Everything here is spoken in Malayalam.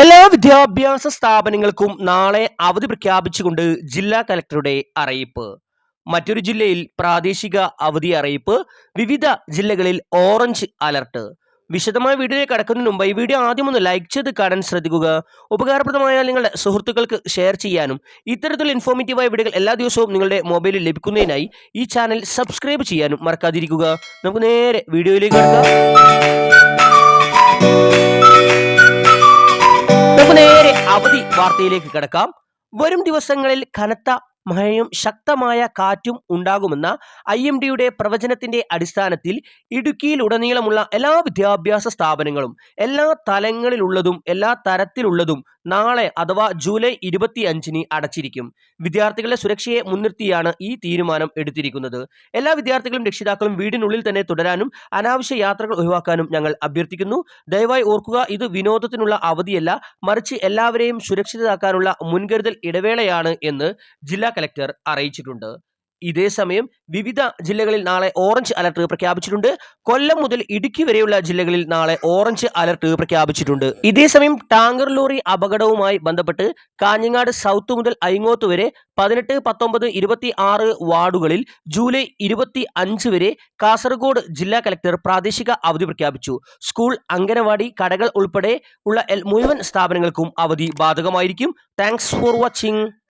എല്ലാ വിദ്യാഭ്യാസ സ്ഥാപനങ്ങൾക്കും നാളെ അവധി പ്രഖ്യാപിച്ചുകൊണ്ട് ജില്ലാ കലക്ടറുടെ അറിയിപ്പ്. മറ്റൊരു ജില്ലയിൽ പ്രാദേശിക അവധി അറിയിപ്പ് വിവിധ ജില്ലകളിൽ ഓറഞ്ച് അലർട്ട്. വിശദമായ വീഡിയോ കടക്കുന്നതിന് മുമ്പ് ഈ വീഡിയോ ആദ്യം ഒന്ന് ലൈക്ക് ചെയ്ത് കാണാൻ ശ്രദ്ധിക്കുക. ഉപകാരപ്രദമായ നിങ്ങളുടെ സുഹൃത്തുക്കൾക്ക് ഷെയർ ചെയ്യാനും ഇത്തരത്തിലുള്ള ഇൻഫോർമേറ്റീവായ വീഡിയോകൾ എല്ലാ ദിവസവും നിങ്ങളുടെ മൊബൈലിൽ ലഭിക്കുന്നതിനായി ഈ ചാനൽ സബ്സ്ക്രൈബ് ചെയ്യാനും മറക്കാതിരിക്കുക. നമുക്ക് നേരെ വീഡിയോയിലേക്ക് കടക്കാം. അവധി വാർത്തയിലേക്ക് കടക്കാം. വരും ദിവസങ്ങളിൽ കനത്ത മഴയും ശക്തമായ കാറ്റും ഉണ്ടാകുമെന്ന ഐ എം ഡിയുടെ പ്രവചനത്തിന്റെ അടിസ്ഥാനത്തിൽ ഇടുക്കിയിൽ ഉടനീളമുള്ള എല്ലാ വിദ്യാഭ്യാസ സ്ഥാപനങ്ങളും എല്ലാ തലങ്ങളിലുള്ളതും എല്ലാ തരത്തിലുള്ളതും നാളെ അഥവാ ജൂലൈ ഇരുപത്തി അഞ്ചിന് അടച്ചിരിക്കും. വിദ്യാർത്ഥികളുടെ സുരക്ഷയെ മുൻനിർത്തിയാണ് ഈ തീരുമാനം എടുത്തിരിക്കുന്നത്. എല്ലാ വിദ്യാർത്ഥികളും രക്ഷിതാക്കളും വീടിനുള്ളിൽ തന്നെ തുടരാനും അനാവശ്യ യാത്രകൾ ഒഴിവാക്കാനും ഞങ്ങൾ അഭ്യർത്ഥിക്കുന്നു. ദയവായി ഓർക്കുക ഇത് വിനോദത്തിനുള്ള അവധിയല്ല മറിച്ച് എല്ലാവരെയും സുരക്ഷിതരാക്കാനുള്ള മുൻകരുതൽ ഇടവേളയാണ് എന്ന് ജില്ലാ കലക്ടർ അറിയിച്ചിട്ടുണ്ട്. ഇതേസമയം വിവിധ ജില്ലകളിൽ നാളെ ഓറഞ്ച് അലർട്ട് പ്രഖ്യാപിച്ചിട്ടുണ്ട്. കൊല്ലം മുതൽ ഇടുക്കി വരെയുള്ള ജില്ലകളിൽ നാളെ ഓറഞ്ച് അലർട്ട് പ്രഖ്യാപിച്ചിട്ടുണ്ട്. ഇതേസമയം ടാങ്കർ ലോറി അപകടവുമായി ബന്ധപ്പെട്ട് കാഞ്ഞങ്ങാട് സൗത്ത് മുതൽ ഐങ്ങോത്ത് വരെ പതിനെട്ട് പത്തൊമ്പത് ഇരുപത്തി ആറ് വാർഡുകളിൽ ജൂലൈ ഇരുപത്തി അഞ്ച് വരെ കാസർഗോഡ് ജില്ലാ കലക്ടർ പ്രാദേശിക അവധി പ്രഖ്യാപിച്ചു. സ്കൂൾ അംഗനവാടി കടകൾ ഉൾപ്പെടെ ഉള്ള മുഴുവൻ സ്ഥാപനങ്ങൾക്കും അവധി ബാധകമായിരിക്കും. Thanks for watching